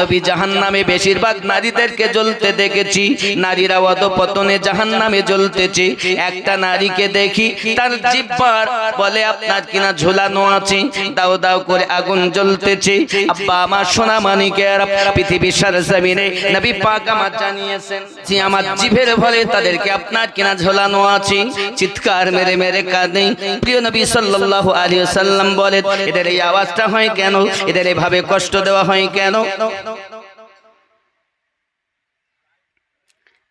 নবী জাহান নামে বেশিরভাগ নারীদেরকে জ্বলতে দেখেছি। নারীরা অধপতনে জাহান নামে একটা নারীকে দেখি, তার জিব্বার বলে, আপনার কিনা ঝোলানো আছে। দাও দাও করে আগুন জ্বলতেছে। আব্বা, আমার সোনা মানিকের পৃথিবীর সরজমিনে নবী পাক আমার জানিয়েছেন আমার জিভের ভরে তাদেরকে আপনার কিনা ঝোলানো আছে। চিৎকার মেরে মেরে কাঁদে। প্রিয় নবী সাল্লাল্লাহু আলাইহি সাল্লাম বলেন, এদের এই আওয়াজটা হয় কেন? এদের এভাবে কষ্ট দেওয়া হয় কেন?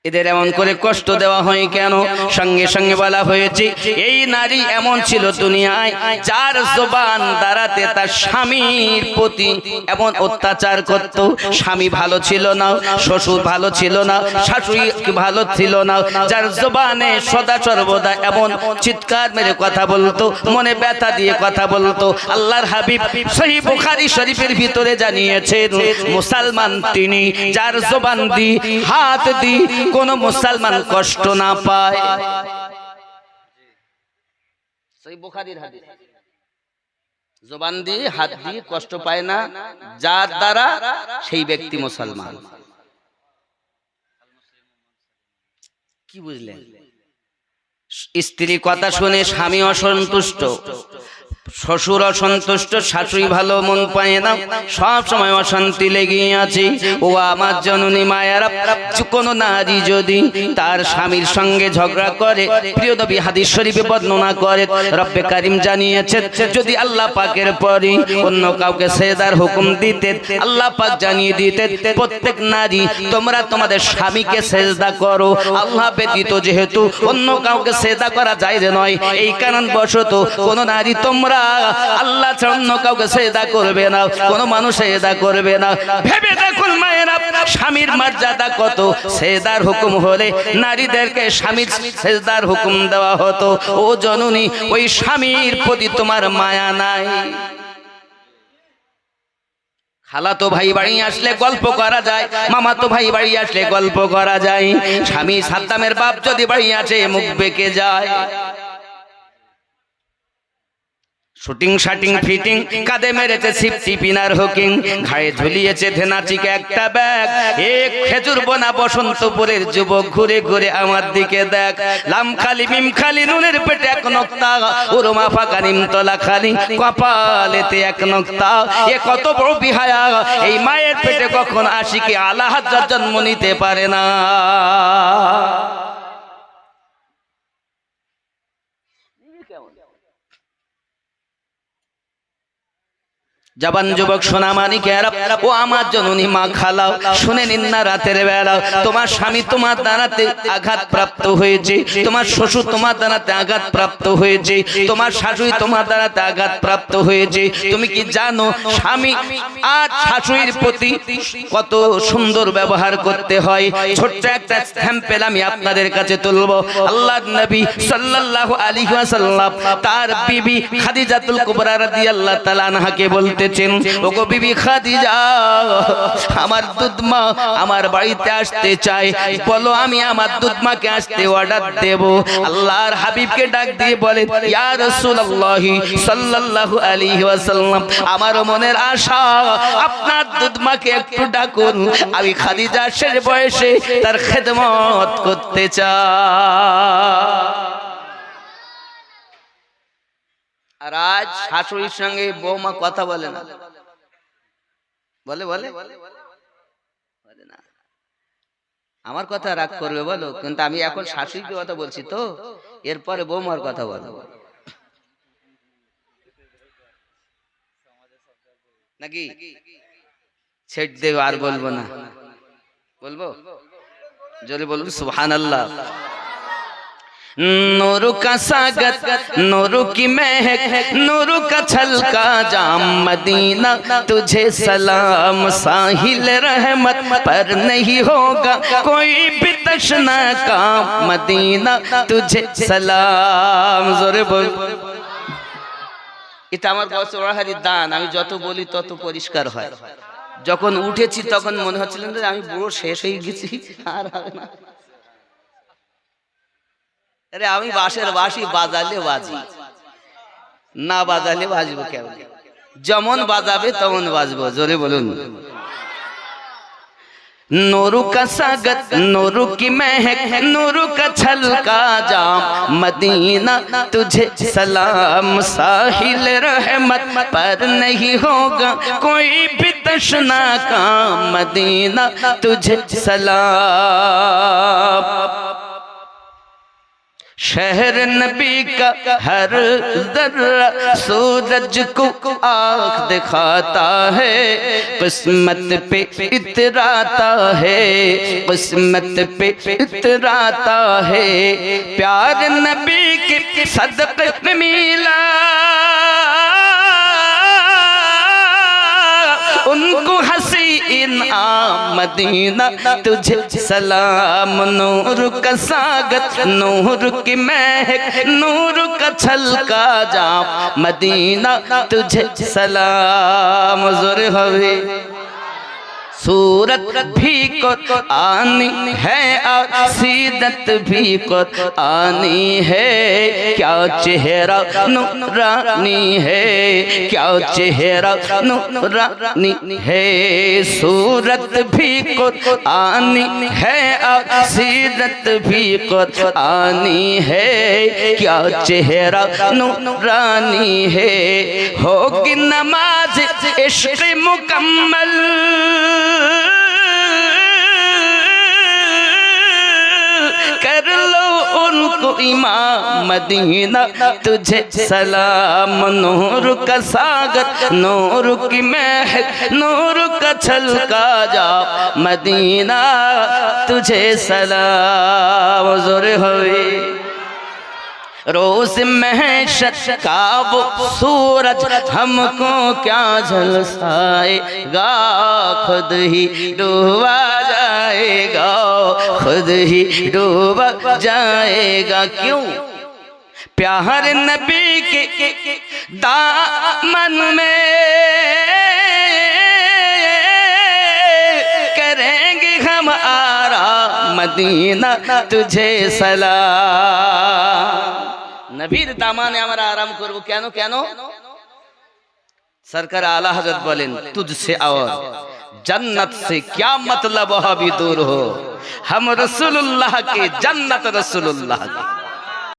এদের এমন করে কষ্ট দেওয়া হয় কেন? সঙ্গে সঙ্গে বলা হয়েছে এই নারী এমন ছিল দুনিয়ায় চার জবান দ্বারাতে তার স্বামীর প্রতি এমন অত্যাচার করত। স্বামী ভালো ছিল না শ্বশুর ভালো ছিল না শাশুড়ি ভালো ছিল না যার জবানে সদা সর্বদা এমন চিৎকার মেরে কথা বলতো মনে ব্যথা দিয়ে কথা বলতো। আল্লাহর হাবিব সহি বুখারী শরীফের ভিতরে জানিয়েছেন মুসলমান তিনি যার জবান দি হাত দি কোন মুসলমান কষ্ট না পায়। জবান দিয়ে হাত দিয়ে কষ্ট পায় না, যার দ্বারা সেই ব্যক্তি মুসলমান। কি বুঝলেন? স্ত্রী কথা শুনে স্বামী অসন্তুষ্ট। শ্বশুর অসন্তুষ্ট, শাশুড়ি ভালো মন পায় না। সব সময় অশান্তি লেগে আছে। ও আমার জননী মায়েরা, কোনো নারী যদি তার স্বামীর সঙ্গে ঝগড়া করে, প্রিয় নবী হাদিস শরীফে বর্ণনা করে, রব্বে কারিম জানিয়েছেন, যদি আল্লাহ পাকের পরে অন্য কাউকে সেদার হুকুম দিতে আল্লাহ পাক জানিয়ে দিতে প্রত্যেক নারী, তোমরা তোমাদের স্বামীকে সেজদা করো। আল্লাহ ব্যতীত যেহেতু অন্য কাউকে সেজদা করা যায় যে নয়, এই কারণ বশত কোন নারী তোমরা আল্লাহ কাউকে সেজদা করবে না মানুষ করবে না। ভেবে দেখুন স্বামীর মর্যাদা কত? সেজদার হুকুম হলে নারীদেরকে স্বামীর সেজদার হুকুম দেওয়া হতো। ও জননী, ওই স্বামীর প্রতি তোমার মায়া নাই। খালাতো ভাই বাড়ি আসলে গল্প করা যায়, মামা তো ভাই বাড়ি আসলে গল্প করা যায়। স্বামী সাদ্দামের বাপ যদি বাড়ি আসে, মুখ বেঁকে যায়। শুটিং শাটিং ফিটিং কাঁধে মেরেছে সিপটি পিনার হুকিং ঘাড়ে ঝুলিয়েছে ধেনাচিকে একটা ব্যাগ। এক খেজুর বোনা বসন্তপুরের যুবক ঘুরে ঘুরে আমার দিকে দেখ। লাম খালি মিম খালি নুনের পেটে এক নক্তা। উরমা ফাঁকা নিমতলা খালি কপালেতে এক নক্তা। এ কত বড় বিহায়া। এই মায়ের পেটে কখন আশিকে আল্লাহ জন্ম নিতে পারে না। জবান যুবক সোনা মানিকের ও আমার জননী মা খালাও শুনে নিন না রাতের বেলা। তোমার স্বামী তোমার দ্বারাতে আঘাত প্রাপ্ত হয়েছে। তোমার শ্বশুর তোমার দ্বারাতে আঘাত প্রাপ্ত হয়েছে। তোমার শাশুড়ি তোমার দ্বারাতে আঘাত প্রাপ্ত হয়েছে। তুমি কি জানো স্বামী আর শাশুড়ির প্রতি কত সুন্দর ব্যবহার করতে হয়। ছোট্ট একটা স্যাম্পেল আমি আপনাদের কাছে তুলবো। আল্লাহ নবী সাল্লাল্লাহু আলাইহি ওয়াসাল্লাম তার বিবি খাদিজাতুল কুবরা রাদিয়াল্লাহু তাআলা আনহাকে বলতে বলতেছেন ওগো বিবি খাদিজা, আমার দুধমা আমার বাড়িতে আসতে চায়। বলো, আমি আমার দুধমাকে আসতে অর্ডার দেব। আল্লাহর হাবিবকে ডাক দিয়ে বলে, ইয়া রাসূলুল্লাহ সাল্লাল্লাহু আলাইহি ওয়াসাল্লাম আমার মনের আশা, আপনার দুধমাকে একটু ডাকুন। আমি খাদিজা শেষ বয়সে তার খেদমত করতে চাই। আর আজ শাশুড়ির সঙ্গে বৌমা কথা বলে না। বলে বলে? আমার কথা রাগ করবে বলো, কিন্তু আমি এখন শাশুড়িকে কথা বলছি তো, এরপরে বৌমার কথা বলো। নাকি? ছেড় দেবে আর বলব না। বলব? জোরে বলব সুহান আল্লাহ नूर का सागत नूर की महक नूर का छलका जाम मदीना तुझे सलाम साहिल रहमत पर नहीं होगा कोई भी तशना का मदीना तुझे सलाम जोरे बोल এটা আমার বছর দান আমি যত বলি তত পরিষ্কার হয় যখন উঠেছি তখন মনে হচ্ছিল যে আমি বুড়ো শেষ হয়ে গেছি আর হবে না আরে আমি বাসের বাসি বাজালে বাজি না বাজালে বাজবো কেমন যেমন বাজাবে তেমন বাজবো زوری بلون نورو کا ساگت نورو کی مہک نورو کا چھلکا جام مدینہ تجھے سلام ساحل رحمت پر نہیں ہوگا کوئی بھی تشنا کا مدینہ تجھے سلام۔ شہر نبی کا ہر ذرہ سورج کو آنکھ دکھاتا ہے، قسمت پہ اتراتا ہے، قسمت پہ اتراتا ہے۔ پیار نبی کے صدق میلا۔ ان کو ہنسی ان مدینہ، تجھے سلام، نور کا ساگت، نور کی مہک، نور کا چھلکا جام۔ مدینہ، تجھے سلام زور ہوئے صورت بھی قرآنی ہے سیرت بھی قرآنی ہے۔ کیا چہرہ نورانی ہے، کیا چہرہ نورانی ہے۔ صورت بھی قرآنی ہے سیرت بھی قرآنی ہے۔ کیا چہرہ نورانی ہے، ہوگی نماز عشق مکمل۔ کر لو ان کو امام مدینہ، تجھے سلام، نور کا ساگت نور کی محق نور کا چھلکا جا۔ مدینہ، تجھے سلام، حضور ہوئی روز محشت کا وہ سورج ہم کو کیا جلسائے گا؟ خود ہی ڈوبا جائے گا، خود ہی ڈوبا جائے گا۔ کیوں؟ پیار نبی کے دامن میں کریں گے ہم آرام مدینہ تجھے سلام۔ নবীর দামানে আমরা আরাম করব। কেন কেন? সরকার আলা হজরত বলেন তুঝসে আওয়াজ जन्नत से क्या मतलब वह भी दूर हो हम रसूलुल्लाह के जन्नत रसूलुल्लाह के